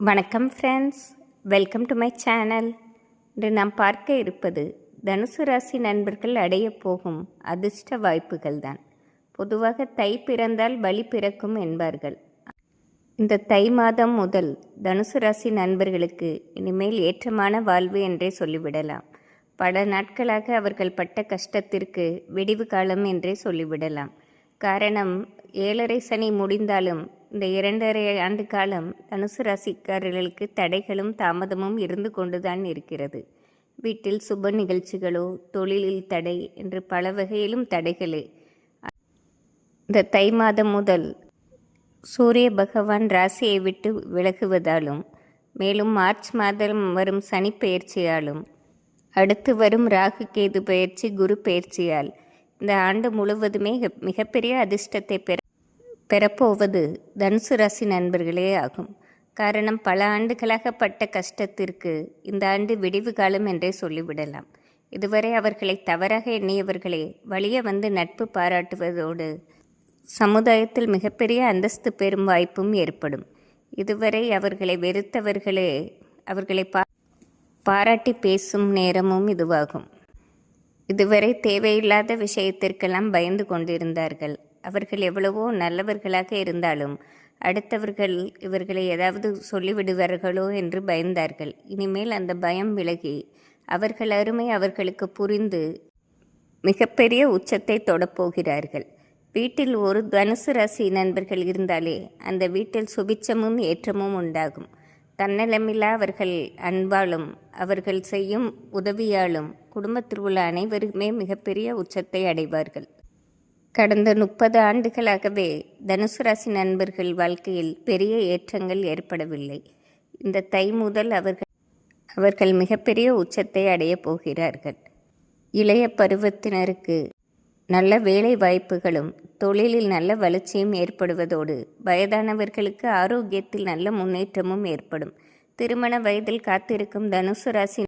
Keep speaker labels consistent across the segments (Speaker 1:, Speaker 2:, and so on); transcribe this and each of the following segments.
Speaker 1: வணக்கம் friends welcome to my channel இன்று நாம் பார்க்க இருப்பது தனுசு ராசி நண்பர்கள் அடையப் போகும் அதிர்ஷ்ட வாய்ப்புகள் தான் பொதுவாக தை பிறந்தால் பலி பிறக்கும் என்பார்கள். இந்த தை மாதம் முதல் தனுசு ராசி நண்பர்களுக்கு இனிமேல் ஏற்றமான வாழ்வு என்றே சொல்லிவிடலாம். பல நாட்களாக அவர்கள் பட்ட கஷ்டத்திற்கு விடிவு காலம் என்றே சொல்லிவிடலாம். காரணம் ஏழரை சனி முடிந்தாலும் இந்த இரண்டரை ஆண்டு காலம் தனுசு ராசிக்காரர்களுக்கு தடைகளும் தாமதமும் இருந்து கொண்டுதான் இருக்கிறது. வீட்டில் சுப நிகழ்ச்சிகளோ தொழிலில் தடை என்று பல வகையிலும் தடைகளே. இந்த தை மாதம் முதல் சூரிய பகவான் ராசியை விட்டு விலகுவதாலும் மேலும் மார்ச் மாதம் வரும் சனி பெயர்ச்சியாலும் அடுத்து வரும் ராகு கேது பெயர்ச்சி குரு பெயர்ச்சியால் இந்த ஆண்டு முழுவதுமே மிகப்பெரிய அதிர்ஷ்டத்தை பெற பெறப்போவது தனுசு ராசி நண்பர்களே ஆகும். காரணம் பல ஆண்டுகளாக பட்ட கஷ்டத்திற்கு இந்த ஆண்டு விடிவு காலம் என்றே சொல்லிவிடலாம். இதுவரை அவர்களை தவறாக எண்ணியவர்களே வழிய வந்து நட்பு பாராட்டுவதோடு சமுதாயத்தில் மிகப்பெரிய அந்தஸ்து பெறும் வாய்ப்பும் ஏற்படும். இதுவரை அவர்களை வெறுத்தவர்களே அவர்களை பா பாராட்டி பேசும் நேரமும் இதுவாகும். இதுவரை தேவையில்லாத விஷயத்திற்கெல்லாம் பயந்து கொண்டிருந்தார்கள். அவர்கள் எவ்வளவோ நல்லவர்களாக இருந்தாலும் அடுத்தவர்கள் இவர்களை ஏதாவது சொல்லிவிடுவார்களோ என்று பயந்தார்கள். இனிமேல் அந்த பயம் விலகி அவர்கள் அருமை அவர்களுக்கு புரிந்து மிகப்பெரிய உச்சத்தை தொடப்போகிறார்கள். வீட்டில் ஒரு தனுசு ராசி நண்பர்கள் இருந்தாலே அந்த வீட்டில் சுபிச்சமும் ஏற்றமும் உண்டாகும். தன்னலமில்லா அவர்கள் அன்பாலும் அவர்கள் செய்யும் உதவியாலும் குடும்பத்தில் உள்ள அனைவருமே மிகப்பெரிய உச்சத்தை அடைவார்கள். கடந்த முப்பது ஆண்டுகளாகவே தனுசு ராசி நண்பர்கள் வாழ்க்கையில் பெரிய ஏற்றங்கள் ஏற்படவில்லை. இந்த தை முதல் அவர்கள் அவர்கள் மிகப்பெரிய உச்சத்தை அடையப் போகிறார்கள். இளைய பருவத்தினருக்கு நல்ல வேலை வாய்ப்புகளும் தொழிலில் நல்ல வளர்ச்சியும் ஏற்படுவதோடு வயதானவர்களுக்கு ஆரோக்கியத்தில் நல்ல முன்னேற்றமும் ஏற்படும். திருமண வயதில் காத்திருக்கும் தனுசு ராசி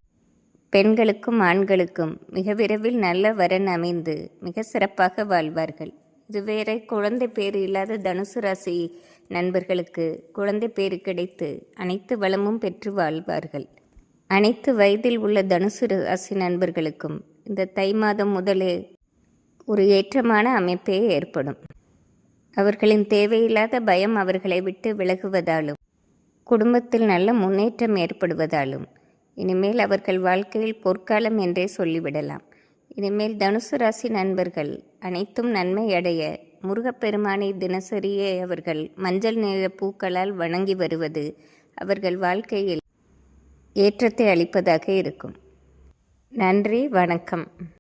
Speaker 1: பெண்களுக்கும் ஆண்களுக்கும் மிக விரைவில் நல்ல வரன் அமைந்து மிக சிறப்பாக வாழ்வார்கள். இதுவேறை குழந்தை பேர் இல்லாத தனுசு ராசி நண்பர்களுக்கு குழந்தை பேறு கிடைத்து அனைத்து வளமும் பெற்று வாழ்வார்கள். அனைத்து வயதில் உள்ள தனுசு ராசி நண்பர்களுக்கும் இந்த தை மாதம் முதலே ஒரு ஏற்றமான அமைப்பே ஏற்படும். அவர்களின் தேவையில்லாத பயம் அவர்களை விட்டு விலகுவதாலும் குடும்பத்தில் நல்ல முன்னேற்றம் ஏற்படுவதாலும் இனிமேல் அவர்கள் வாழ்க்கையில் பொற்காலம் என்றே சொல்லிவிடலாம். இனிமேல் தனுசு ராசி நண்பர்கள் அனைத்தும் நன்மை அடைய முருகப்பெருமானை தினசரியே அவர்கள் மஞ்சள் நிற பூக்களால் வணங்கி வருவது அவர்கள் வாழ்க்கையில் ஏற்றத்தை அளிப்பதாக இருக்கும். நன்றி வணக்கம்.